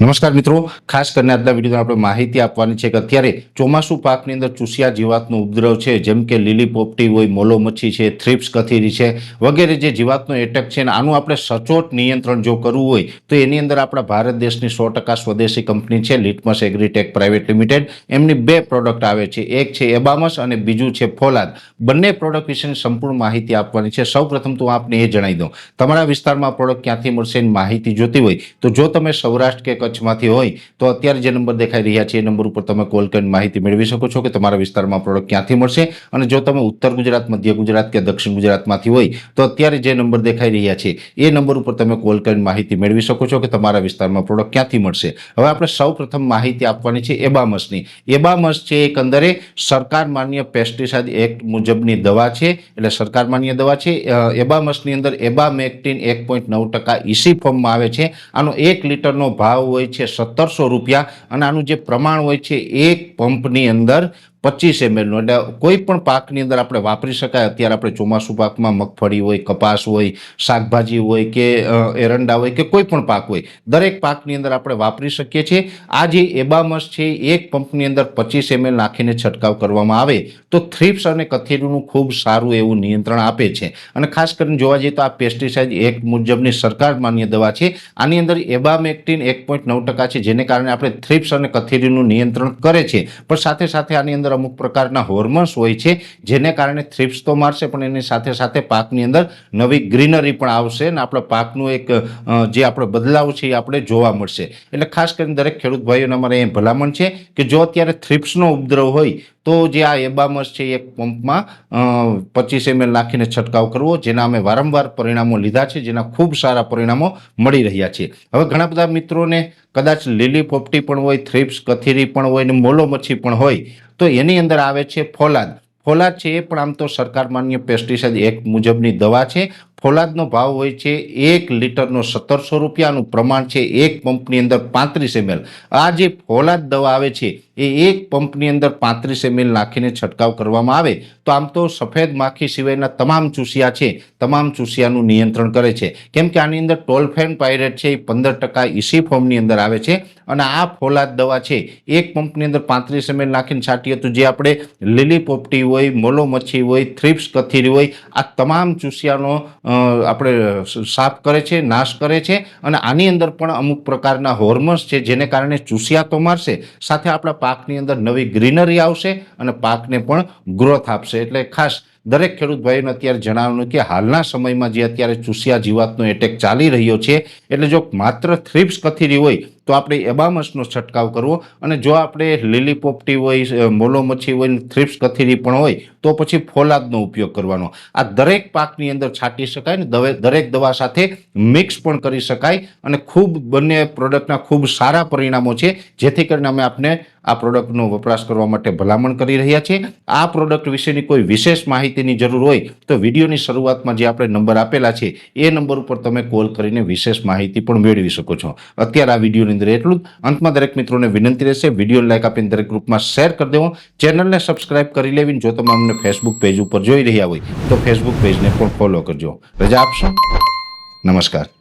નમસ્કાર મિત્રો. ખાસ કરીને આજના વિડીયોમાં આપણે માહિતી આપવાની છે કે અત્યારે ચોમાસુ પાકની અંદર ચૂસિયા જીવાતનો ઉપદ્રવ છે. જેમ કે લીલી પોપટી હોય મોલો મચ્છી છે, થ્રિપ્સ કથીરી છે, વગેરે જે જીવાતનો એટેક છે ને આનું આપણે સચોટ નિયંત્રણ જો કરવું હોય, તો એની અંદર આપણા ભારત દેશની સો ટકા સ્વદેશી કંપની છે, લિટમસ એગ્રીટેક પ્રાઇવેટ લિમિટેડ. એમની બે પ્રોડક્ટ આવે છે. એક છે એબામસ અને બીજું છે ફોલાદ. બંને પ્રોડક્ટ વિશેની સંપૂર્ણ માહિતી આપવાની છે. સૌપ્રથમ તો આપને એ જણાવી દઉં. તમારા વિસ્તારમાં પ્રોડક્ટ ક્યાંથી મળશે એની માહિતી જોતી હોય, તો જો તમે સૌરાષ્ટ્ર કે કચ્છમાંથી હોય, તો અત્યારે જે નંબર દેખાઈ રહ્યા છે, એ નંબર ઉપર તમે કોલ કરીને માહિતી મેળવી શકો છો કે તમારા વિસ્તારમાં પ્રોડક્ટ ક્યાંથી મળશે. અને જો તમે ઉત્તર ગુજરાત, મધ્ય ગુજરાત કે દક્ષિણ ગુજરાતમાંથી હોય, તો અત્યારે જે નંબર દેખાઈ રહ્યા છે, એ નંબર ઉપર તમે કોલ કરીને માહિતી મેળવી શકો છો કે તમારા વિસ્તારમાં પ્રોડક્ટ ક્યાંથી મળશે. હવે આપણે સૌ માહિતી આપવાની છે એબામસની. એબામસ છે એકંદરે સરકાર માન્ય પેસ્ટિસાઇડ એક્ટ મુજબની દવા છે, એટલે સરકાર માન્ય દવા છે. એબામસની અંદર એબામેક્ટિન એક પોઈન્ટ નવ ટકા ઇસી ફોર્મમાં આવે છે. આનો એક લીટરનો ભાવ હોય છે સત્તરસો રૂપિયા અને આનું જે પ્રમાણ હોય છે એક પંપની અંદર પચીસ એમએલનું એટલે કોઈ પણ પાકની અંદર આપણે વાપરી શકાય. અત્યારે આપણે ચોમાસું પાકમાં મગફળી હોય, કપાસ હોય, શાકભાજી હોય કે એરંડા હોય કે કોઈ પણ પાક હોય, દરેક પાકની અંદર આપણે વાપરી શકીએ છીએ. આ જે એબામસ છે, એક પંપની અંદર પચીસ એમએલ નાખીને છંટકાવ કરવામાં આવે તો થ્રિપ્સ અને કથેરીનું ખૂબ સારું એવું નિયંત્રણ આપે છે. અને ખાસ કરીને જોવા જઈએ તો આ પેસ્ટિસાઇડ એક મુજબની સરકાર માન્ય દવા છે. આની અંદર એબામેક્ટિન એક પોઈન્ટ નવ ટકા છે, જેને કારણે આપણે થ્રિપ્સ અને કથેરીનું નિયંત્રણ કરે છે. પણ સાથે સાથે આની અંદર અમુક પ્રકારના હોર્મોન્સ હોય છે, જેને કારણે થ્રિપ્સ તો મારશે, પણ એની સાથે સાથે પાકની અંદર નવી ગ્રીનરી પણ આવશે અને આપણા પાકનું એક જે આપણો બદલાવ છે એ આપણે જોવા મળશે. એટલે ખાસ કરીને દરેક ખેડૂત ભાઈઓને અમારે એ ભલામણ છે કે જો અત્યારે થ્રિપ્સનો ઉપદ્રવ હોય તો જે આ એબામસ છે એક પંપમાં પચીસ એમએલ નાખીને છંટકાવ કરવો, જેના અમે વારંવાર પરિણામો લીધા છે, જેના ખૂબ સારા પરિણામો મળી રહ્યા છે. હવે ઘણા બધા મિત્રોને કદાચ લીલી પોપટી પણ હોય, થ્રિપ્સ, કથીરી પણ હોય ને મોલો મચ્છી પણ હોય, તો એની અંદર આવે છે ફોલાદ. ફોલાદ છે એ પણ આમ તો સરકાર માન્ય પેસ્ટિસાઇડ એક મુજબની દવા છે. ફોલાદનો ભાવ હોય છે એક લીટરનો સત્તરસો રૂપિયાનું, પ્રમાણ છે એક પંપની અંદર પાંત્રીસ એમએલ. આ જે ફોલાદ દવા આવે છે એ એક પંપની અંદર પાંત્રીસ એમએલ નાખીને છંટકાવ કરવામાં આવે, તો આમ તો સફેદ માખી સિવાયના તમામ ચૂસિયા છે, તમામ ચૂસિયાનું નિયંત્રણ કરે છે. કેમ કે આની અંદર ટોલફેન પાયરેટ છે, એ પંદર ટકા ઇસી ફોર્મની અંદર આવે છે, અને આ ફોલાદ દવા છે, એક પંપની અંદર પાંત્રીસ એમએલ નાખીને છાંટીએ તો જે આપણે લીલી પોપટી હોય મોલો મચ્છી હોય, થ્રિપ્સ કથીરી હોય, આ તમામ ચૂસિયાનો આપણે સાફ કરે છે, નાશ કરે છે, અને આની અંદર પણ અમુક પ્રકારના હોર્મોન્સ છે, જેને કારણે ચૂસિયા તો મારશે, સાથે આપણા પાકની અંદર નવી ગ્રીનરી આવશે અને પાકને પણ ગ્રોથ આપશે. એટલે ખાસ દરેક ખેડૂત ભાઈઓને અત્યારે જણાવવાનું કે હાલના સમયમાં જે અત્યારે ચૂસિયા જીવાતનો એટેક ચાલી રહ્યો છે, એટલે જો માત્ર થ્રિપ્સ કથીરી હોય તો આપણે એબામસનો છંટકાવ કરવો અને જો આપણે લીલી પોપટી હોય મોલો મચ્છી હોય, થ્રિપ્સ કથીરી પણ હોય, તો પછી ફોલાદનો ઉપયોગ કરવાનો. આ દરેક પાકની અંદર છાંટી શકાય ને દરેક દવા સાથે મિક્સ પણ કરી શકાય અને ખૂબ, બંને પ્રોડક્ટના ખૂબ સારા પરિણામો છે, જેથી કરીને અમે આપને આ પ્રોડક્ટનો વપરાશ કરવા માટે ભલામણ કરી રહ્યા છીએ. આ પ્રોડક્ટ વિશેની કોઈ વિશેષ માહિતીની જરૂર હોય, તો વિડીયોની શરૂઆતમાં જે આપણે નંબર આપેલા છે, એ નંબર ઉપર તમે કોલ કરીને વિશેષ માહિતી પણ મેળવી શકો છો. અત્યારે આ વિડીયોની એટલું અંતમાં દરેક મિત્રોને વિનંતી રહેશે, વીડિયો લાઈક આપીને દરેક ગ્રુપમાં શેર કરી દેવો. ચેનલને સબસ્ક્રાઇબ કરી લેવી જો તમે અમને ફેસબુક પેજ ઉપર જોઈ રહ્યા હોય, તો ફેસબુક પેજને પણ ફોલો કરજો. રજા આપશો. નમસ્કાર.